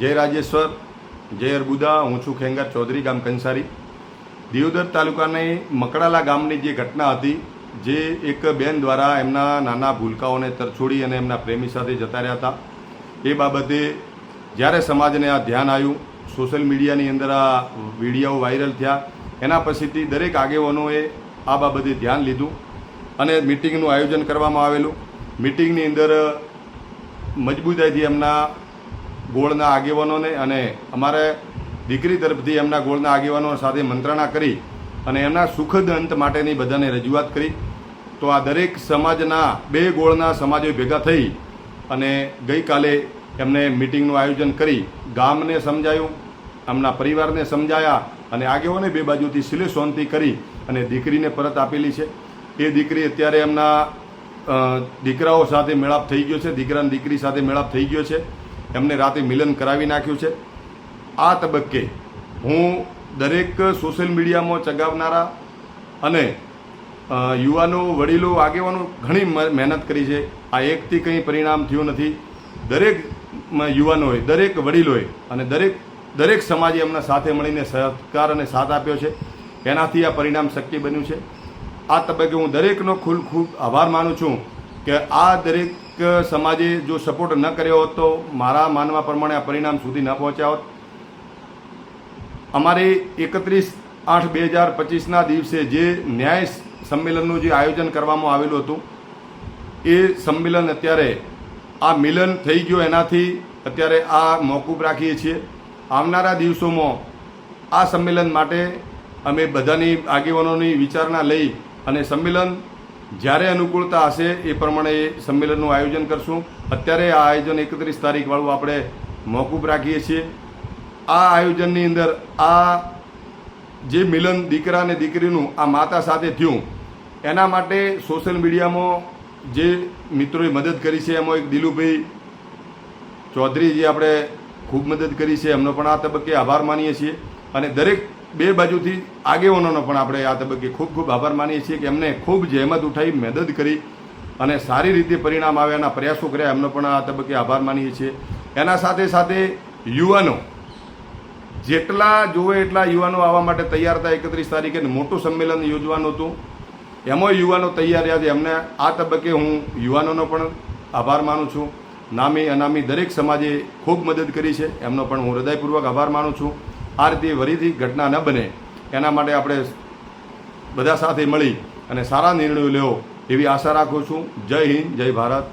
જય રાજેશ્વર, જય અરબુદા હું છું ખેંગાર ચૌધરી ગામ કંસારી. દિયોદર તાલુકાની મકડાલા ગામની જે ઘટના હતી, જે એક બેન દ્વારા એમના નાના ભૂલકાઓને તરછોડી અને એમના પ્રેમી સાથે જતા રહ્યા હતા. એ બાબતે જ્યારે સમાજને આ ધ્યાન આવ્યું, સોશિયલ મીડિયાની અંદર આ વીડિયો વાયરલ થયા, એના પછીથી દરેક આગેવાનોએ આ બાબતે ધ્યાન લીધું અને મિટિંગનું આયોજન કરવામાં આવેલું. મિટિંગની અંદર મજબૂતાઈથી એમના ગોળના આગેવાનોને અને અમારે દીકરી તરફથી એમના ગોળના આગેવાનો સાથે મંત્રણા કરી અને એમના સુખદ અંત માટેની બધાને રજૂઆત કરી. તો આ દરેક સમાજના બે ગોળના સમાજો ભેગા થઈ અને ગઈકાલે એમને મિટિંગનું આયોજન કરી ગામને સમજાયું, એમના પરિવારને સમજાયા અને આગેવાને બે બાજુથી સિલે શાંતિ કરી અને દીકરીને પરત આપેલી છે. એ દીકરી અત્યારે એમના દીકરાઓ સાથે મેળાપ થઈ ગયો છે, દીકરાની દીકરી સાથે મેળાપ થઈ ગયો છે. એમને રાતે મિલન કરાવી નાખ્યું છે. આ તબક્કે હું દરેક સોશિયલ મીડિયામાં ચગાવનારા અને યુવાનો, વડીલો, આગેવાનો ઘણી મહેનત કરી છે. આ એકથી કંઈ પરિણામ થયું નથી. દરેક યુવાનોએ, દરેક વડીલોએ અને દરેક દરેક સમાજે એમના સાથે મળીને સહકાર અને સાથ આપ્યો છે. એનાથી આ પરિણામ શક્ય બન્યું છે. આ તબક્કે હું દરેકનો ખૂબ ખૂબ આભાર માનું છું કે આ દરેક સમાજે જો સપોર્ટ ન કર્યો હોત તો મારા માનવા પ્રમાણે આ પરિણામ સુધી ન પહોંચ્યા હોત. અમારે એકત્રીસ આઠ બે હજાર પચીસના દિવસે જે ન્યાય સંમેલનનું જે આયોજન કરવામાં આવેલું હતું, એ સંમેલન અત્યારે આ મિલન થઈ ગયું, એનાથી અત્યારે આ મોકૂફ રાખીએ છીએ. આવનારા દિવસોમાં આ સંમેલન માટે અમે બધાની આગેવાનોની વિચારણા લઈ અને સંમેલન જ્યારે અનુકૂળતા હશે એ પ્રમાણે એ સંમેલનનું આયોજન કરશું. અત્યારે આ આયોજન એકત્રીસ તારીખવાળું આપણે મોકૂફ રાખીએ છીએ. આ આયોજનની અંદર આ જે મિલન દીકરા અને દીકરીનું આ માતા સાથે થયું, એના માટે સોશિયલ મીડિયામાં જે મિત્રોએ મદદ કરી છે, એમાં એક દિલુભાઈ ચૌધરી જે આપણે ખૂબ મદદ કરી છે. એમનો પણ આ તબક્કે આભાર માનીએ છીએ. અને દરેક બે બાજુથી આગેવાનોનો પણ આપણે આ તબક્કે ખૂબ ખૂબ આભાર માનીએ છીએ કે એમને ખૂબ જહેમત ઉઠાવી, મદદ કરી અને સારી રીતે પરિણામ આવે એના પ્રયાસો કર્યા. એમનો પણ આ તબક્કે આભાર માનીએ છીએ. એના સાથે સાથે યુવાનો, જેટલા જોવે એટલા યુવાનો આવવા માટે તૈયાર હતા. એકત્રીસ તારીખે મોટું સંમેલન યોજવાનું હતું. એમાં યુવાનો તૈયાર રહ્યા છે. એમને આ તબક્કે હું યુવાનોનો પણ આભાર માનું છું. નામી અનામી દરેક સમાજે ખૂબ મદદ કરી છે. એમનો પણ હું હૃદયપૂર્વક આભાર માનું છું. આ રીતે વરીથી ઘટના ન બને. એના માટે આપણે બધા સાથે મળી અને સારા નિર્ણયો લેવો એવી આશા રાખું છું. જય હિન્દ, જય ભારત.